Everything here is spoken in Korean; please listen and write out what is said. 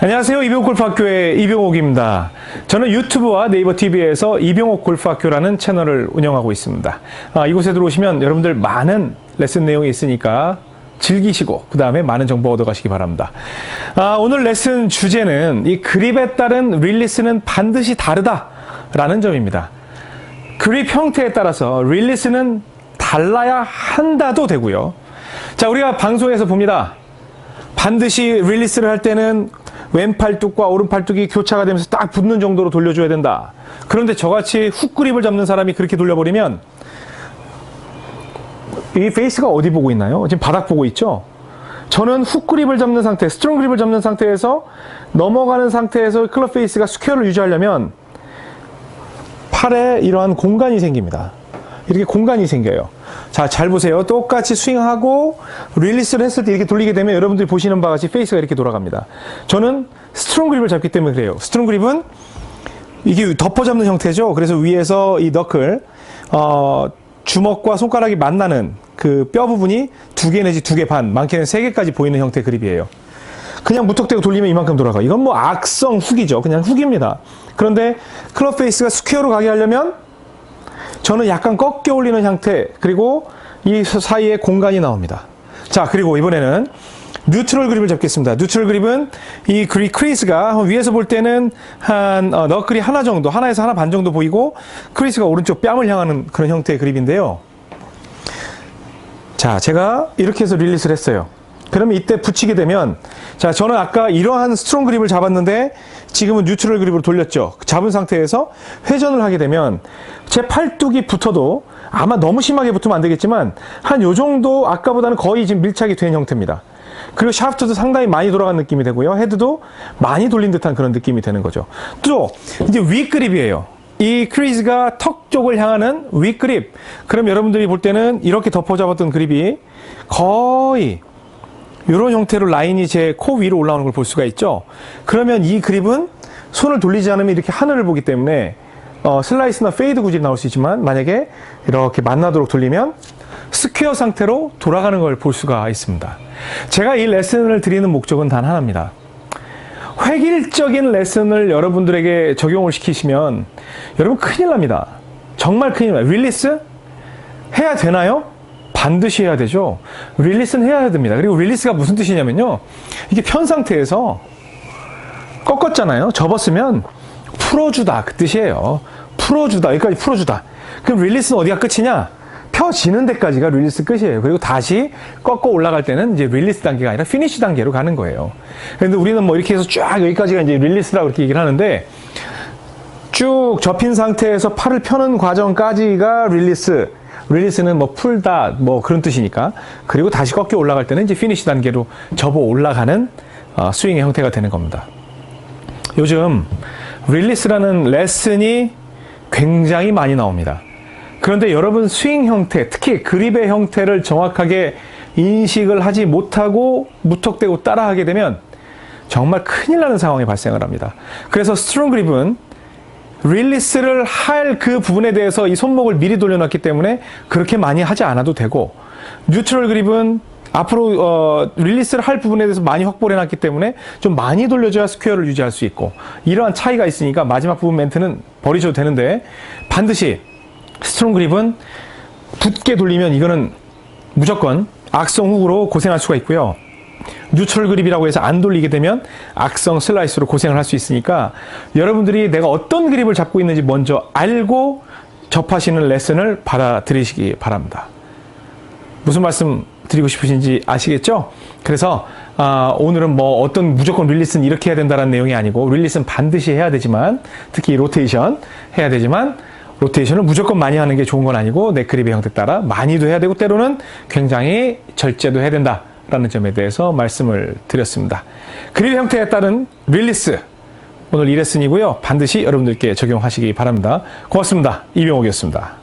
안녕하세요. 이병옥 골프학교의 이병옥입니다. 저는 유튜브와 네이버 TV에서 이병옥 골프학교라는 채널을 운영하고 있습니다. 아, 이곳에 들어오시면 여러분들 많은 레슨 내용이 있으니까 즐기시고 그 다음에 많은 정보 얻어가시기 바랍니다. 아, 오늘 레슨 주제는 이 그립에 따른 릴리스는 반드시 다르다라는 점입니다. 그립 형태에 따라서 릴리스는 달라야 한다도 되고요. 자, 우리가 방송에서 봅니다. 반드시 릴리스를 할 때는 왼팔뚝과 오른팔뚝이 교차가 되면서 딱 붙는 정도로 돌려줘야 된다. 그런데 저같이 훅 그립을 잡는 사람이 그렇게 돌려버리면 이 페이스가 어디 보고 있나요? 지금 바닥 보고 있죠? 저는 훅 그립을 잡는 상태, 스트롱 그립을 잡는 상태에서 넘어가는 상태에서 클럽 페이스가 스퀘어를 유지하려면 팔에 이러한 공간이 생깁니다. 이렇게 공간이 생겨요. 자, 잘 보세요. 똑같이 스윙하고 릴리스를 했을 때 이렇게 돌리게 되면 여러분들이 보시는 바와 같이 페이스가 이렇게 돌아갑니다. 저는 스트롱 그립을 잡기 때문에 그래요. 스트롱 그립은 이게 덮어 잡는 형태죠. 그래서 위에서 이 너클, 어, 주먹과 손가락이 만나는 그 뼈 부분이 두 개 내지 두 개 반, 많게는 세 개까지 보이는 형태의 그립이에요. 그냥 무턱대고 돌리면 이만큼 돌아가. 이건 뭐 악성 훅이죠. 그냥 훅입니다. 그런데 클럽 페이스가 스퀘어로 가게 하려면 저는 약간 꺾여 올리는 형태 그리고 이 사이에 공간이 나옵니다. 자 그리고 이번에는 뉴트럴 그립을 잡겠습니다. 뉴트럴 그립은 이 그리 크리스가 위에서 볼 때는 한 어, 너클이 하나 정도, 하나에서 하나 반 정도 보이고 크리스가 오른쪽 뺨을 향하는 그런 형태의 그립인데요. 자, 제가 이렇게 해서 릴리스를 했어요. 그러면 이때 붙이게 되면 자, 저는 아까 이러한 스트롱 그립을 잡았는데 지금은 뉴트럴 그립으로 돌렸죠. 잡은 상태에서 회전을 하게 되면 제 팔뚝이 붙어도 아마 너무 심하게 붙으면 안 되겠지만 한 요 정도 아까보다는 거의 지금 밀착이 된 형태입니다. 그리고 샤프트도 상당히 많이 돌아간 느낌이 되고요. 헤드도 많이 돌린 듯한 그런 느낌이 되는 거죠. 또 이제 윗그립이에요. 이 크리즈가 턱 쪽을 향하는 윗그립. 그럼 여러분들이 볼 때는 이렇게 덮어 잡았던 그립이 거의 이런 형태로 라인이 제 코 위로 올라오는 걸 볼 수가 있죠. 그러면 이 그립은 손을 돌리지 않으면 이렇게 하늘을 보기 때문에 어, 슬라이스나 페이드 구질이 나올 수 있지만 만약에 이렇게 만나도록 돌리면 스퀘어 상태로 돌아가는 걸 볼 수가 있습니다. 제가 이 레슨을 드리는 목적은 단 하나입니다. 획일적인 레슨을 여러분들에게 적용을 시키시면 여러분 큰일 납니다. 정말 큰일 나요. 릴리스 해야 되나요? 반드시 해야 되죠. 릴리스는 해야 됩니다. 그리고 릴리스가 무슨 뜻이냐면요. 이게 편 상태에서 꺾었잖아요. 접었으면 풀어주다 그 뜻이에요. 풀어주다 여기까지 풀어주다. 그럼 릴리스는 어디가 끝이냐? 펴지는 데까지가 릴리스 끝이에요. 그리고 다시 꺾어 올라갈 때는 이제 릴리스 단계가 아니라 피니시 단계로 가는 거예요. 그런데 우리는 뭐 이렇게 해서 쫙 여기까지가 이제 릴리스라고 이렇게 얘기를 하는데 쭉 접힌 상태에서 팔을 펴는 과정까지가 릴리스. 릴리스는 뭐 풀다 뭐 그런 뜻이니까 그리고 다시 꺾여 올라갈 때는 이제 피니시 단계로 접어 올라가는 어, 스윙의 형태가 되는 겁니다. 요즘 릴리스라는 레슨이 굉장히 많이 나옵니다. 그런데 여러분 스윙 형태, 특히 그립의 형태를 정확하게 인식을 하지 못하고 무턱대고 따라하게 되면 정말 큰일 나는 상황이 발생을 합니다. 그래서 스트롱 그립은 릴리스를 할 그 부분에 대해서 이 손목을 미리 돌려놨기 때문에 그렇게 많이 하지 않아도 되고 뉴트럴 그립은 앞으로 어, 릴리스를 할 부분에 대해서 많이 확보를 해놨기 때문에 좀 많이 돌려줘야 스퀘어를 유지할 수 있고 이러한 차이가 있으니까 마지막 부분 멘트는 버리셔도 되는데 반드시 스트롱 그립은 붙게 돌리면 이거는 무조건 악성 훅으로 고생할 수가 있고요. 뉴트럴 그립이라고 해서 안 돌리게 되면 악성 슬라이스로 고생을 할 수 있으니까 여러분들이 내가 어떤 그립을 잡고 있는지 먼저 알고 접하시는 레슨을 받아들이시기 바랍니다. 무슨 말씀 드리고 싶으신지 아시겠죠? 그래서 아, 오늘은 뭐 어떤 무조건 릴리스는 이렇게 해야 된다는 내용이 아니고 릴리스는 반드시 해야 되지만 특히 로테이션 해야 되지만 로테이션을 무조건 많이 하는 게 좋은 건 아니고 내 그립의 형태 따라 많이도 해야 되고 때로는 굉장히 절제도 해야 된다. 라는 점에 대해서 말씀을 드렸습니다. 그립 형태에 따른 릴리스 오늘 이 레슨이고요. 반드시 여러분들께 적용하시기 바랍니다. 고맙습니다. 이병옥이었습니다.